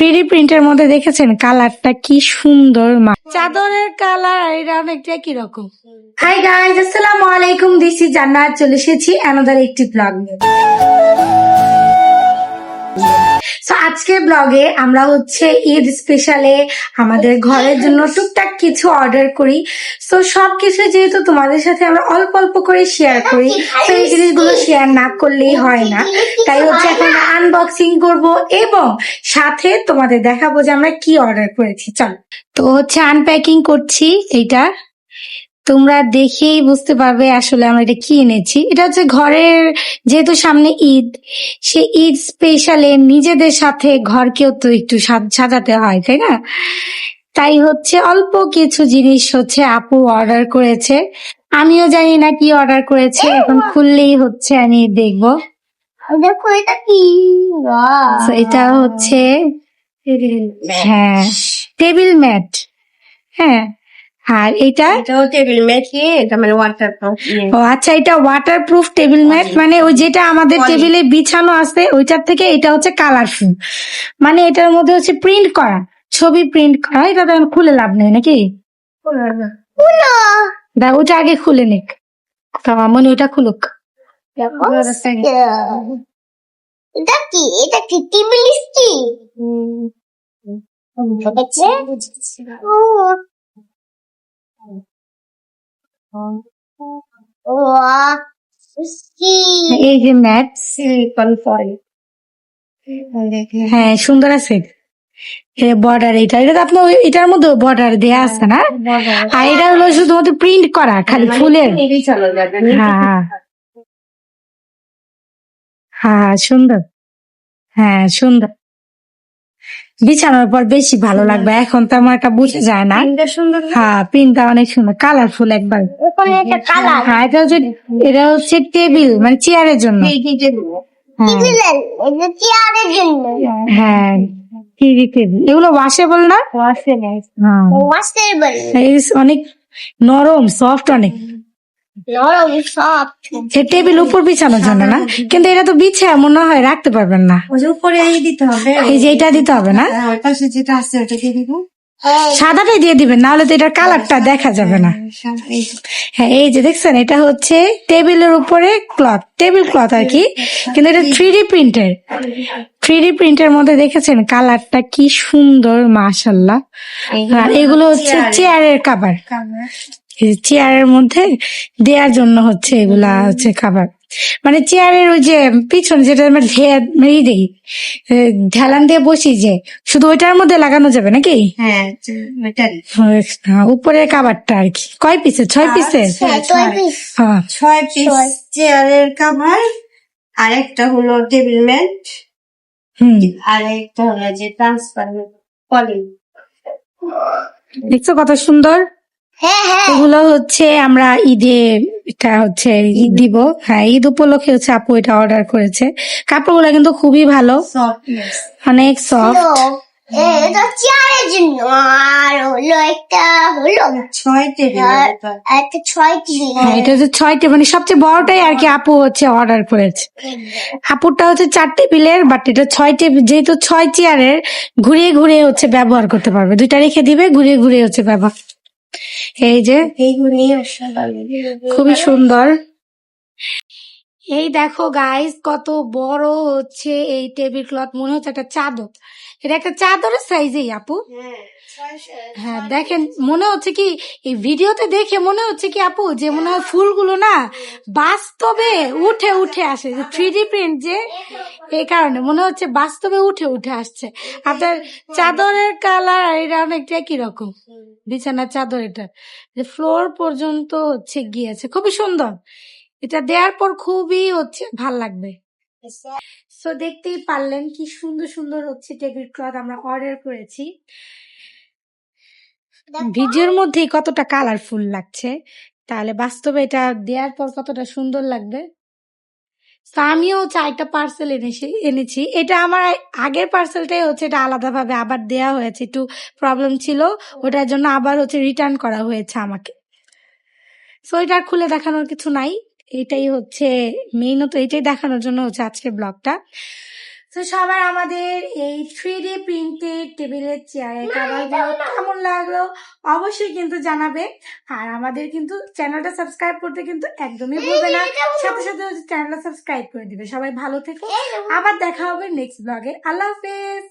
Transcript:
Three প্রিন্টের মধ্যে দেখেছেন কালারটা কি সুন্দর মা। চাদরের কালার আর এটা অনেকটা কি রকম। হাই গাইস আসসালামু আলাইকুম। দিস ইজ জান্নাত চলে এসেছি অ্যানাদার একটি ব্লগ নিয়ে। So, আজকের ব্লগে আমরা হচ্ছে ঈদ স্পেশালে আমাদের ঘরের জন্য টুকটাক কিছু অর্ডার করি। তো সবকিছু যেহেতু তোমাদের সাথে আমরা অল্প অল্প করে শেয়ার করি তো এই জিনিসগুলো শেয়ার না করলেই হয় না। তাই হচ্ছে এখন আনবক্সিং করব এবং সাথে তোমাদের দেখাবো যে আমরা কি অর্ডার করেছি। চল। তো হচ্ছে আনপ্যাকিং করছি এইটা। তোমরা দেখেই বুঝতে পারবে আসলে আমরা এটা কি এনেছি। এটা হচ্ছে ঘরের যেহেতু সামনে ঈদ সে ঈদ স্পেশালে নিজেদের সাথে ঘরকেও তো একটু সাজ- সাজাতে হয় তাই না? তাই হচ্ছে অল্প কিছু জিনিস হচ্ছে আপু অর্ডার করেছে। আমিও জানি না কি অর্ডার করেছে এখন খুললেই হচ্ছে আমি দেখব। দেখো এটা কি? এটা হচ্ছে হ্যাঁ টেবিল ম্যাট হ্যাঁ। আর এটা? টেবিল ম্যাট এটা মানে ওয়াটার ও আচ্ছা এটা ওয়াটার প্রুফ টেবিল ম্যাট মানে ওই যেটা আমাদের টেবিলে বিছানো আছে ওইটার থেকে এটা হচ্ছে কালারফুল মানে এটার মধ্যে হচ্ছে প্রিন্ট করা ছবি প্রিন্ট করা। এটা তো খুলে লাভ নেই নাকি? দা ওটা আগে খুলে নিক। তো মনে ওটা খুলুক। এটা কি? এটা কি? টেবিল কি? ও এই যে ম্যাট সিলিকন ফয়েল হ্যাঁ সুন্দর আছে। বর্ডার এটা এটা তো আপনার এটার মধ্যে বর্ডার দেয়া আছে না? আর এটা হলো শুধুমাত্র প্রিন্ট করা খালি ফুলের। চলো হ্যাঁ হ্যাঁ সুন্দর। হ্যাঁ সুন্দর। বিছানোর পর বেশি ভালো লাগবে। এখন তো আমার একটা বুঝে যায় না। সুন্দর হ্যাঁ প্রিন্টটা অনেক সুন্দর। কালারফুল একবার। হ্যাঁ এটা হচ্ছে এটা হচ্ছে টেবিল মানে চেয়ারের জন্য। হ্যাঁ। হ্যাঁ এগুলো ওয়াশেবল না? হ্যাঁ। ওয়াশেবল অনেক নরম সফট অনেক। নরম টেবিল উপর বিছানোর জন্য না? কিন্তু এটা তো বিছে মনে হয় রাখতে পারবেন না। উপরে এই দিতে হবে। এই যে এটা দিতে হবে না? হ্যাঁ, পাশে যেটা আছে ওটা দিয়ে দিব। সাদাটাই দিয়ে দিবেন নাহলে তো এটার কালারটা দেখা যাবে না। হ্যাঁ এই যে দেখছেন এটা হচ্ছে টেবিলের উপরে ক্লথ টেবিল ক্লথ আর কি। কিন্তু এটা থ্রি ডি প্রিন্টের। থ্রি ডি প্রিন্টের মধ্যে দেখেছেন কালারটা কি সুন্দর মাশাল্লাহ আর এগুলো হচ্ছে চেয়ারের কাভার চেয়ারের মধ্যে দেওয়ার জন্য হচ্ছে এগুলা হচ্ছে খাবার। মানে চেয়ারের ওই যে পিছনে যেটা আমরা ঢে- ই দিই ঢেলান দিয়ে বসি যে শুধু ওইটার মধ্যে লাগানো যাবে নাকি? হ্যাঁ হ্যাঁ, উপরের কাবারটা আর কি। কয় পিসে? ছয় পিসে? ছয়, ছয়। হ্যাঁ। পিস চেয়ারের কাভার আর একটা হলো টেবিল ম্যাট হুম। আর একটা হলো যে ট্রান্সপারেন্ট পলি দেখছ কত সুন্দর? এগুলো হচ্ছে আমরা ঈদে এটা হচ্ছে ঈদ দিব। হ্যাঁ ঈদ উপলক্ষে হচ্ছে আপু এটা অর্ডার করেছে। কাপড়গুলো কিন্তু খুবই ভালো। অনেক সফট এটা চেয়ারের জন্য। আর হলো একটা হলো ছয় টেবিল আর একটা ছয় হ্যাঁ এটা হচ্ছে ছয়টি। মানে সবচেয়ে বড়টাই আর কি আপু হচ্ছে অর্ডার করেছে। আপুরটা হচ্ছে চার টেবিলের বাট এটা ছয় টেবিল যেহেতু ছয় চেয়ারের ঘুরিয়ে ঘুরিয়ে হচ্ছে ব্যবহার করতে পারবে। দুইটা রেখে দিবে ঘুরিয়ে ঘুরিয়ে হচ্ছে ব্যবহার এই যে খুবই সুন্দর। এই দেখো গাইস কত বড় হচ্ছে এই টেবিল ক্লথ। মনে হচ্ছে একটা চাদর। এটা একটা চাদরের সাইজেই আপু। হ্যাঁ দেখেন মনে হচ্ছে কি এই ভিডিওতে দেখে মনে হচ্ছে কি আপু যে মনে হয় ফুলগুলো না বাস্তবে উঠে উঠে আসে। যে থ্রি ডি প্রিন্ট যে এই কারণে মনে হচ্ছে বাস্তবে উঠে উঠে আসছে। আপনার চাদরের কালার আর এটা অনেকটা কি রকম। বিছানার চাদর এটা। যে ফ্লোর পর্যন্ত হচ্ছে গিয়েছে। খুবই সুন্দর। এটা দেওয়ার পর খুবই হচ্ছে ভালো লাগবে। সো দেখতেই পারলেন কি সুন্দর সুন্দর হচ্ছে টেবিল ক্লথ আমরা অর্ডার করেছি। ভিডিওর মধ্যেই কতটা কালারফুল লাগছে। তাহলে বাস্তবে এটা দেওয়ার পর কতটা সুন্দর লাগবে। তো আমিও চারটা পার্সেল এনেছি এনেছি। এটা আমার আগের পার্সেলটাই হচ্ছে এটা আলাদাভাবে আবার দেয়া হয়েছে। একটু প্রবলেম ছিল ওটার জন্য আবার হচ্ছে রিটার্ন করা হয়েছে আমাকে। সো এটা খুলে দেখানোর কিছু নাই। এটাই হচ্ছে মেইনত এটাই দেখানোর জন্য হচ্ছে আজকের ব্লগটা তো সবার আমাদের এই থ্রি ডি প্রিন্টেড টেবিলের চেয়ারের কাভারগুলো কেমন লাগল অবশ্যই কিন্তু জানাবে। আর আমাদের কিন্তু চ্যানেলটা সাবস্ক্রাইব করতে কিন্তু একদমই ভুলবে না। সাথে সাথে চ্যানেলটা সাবস্ক্রাইব করে দিবে। সবাই ভালো থেকো। আবার দেখা হবে নেক্সট ব্লগে আল্লাহ হাফেজ।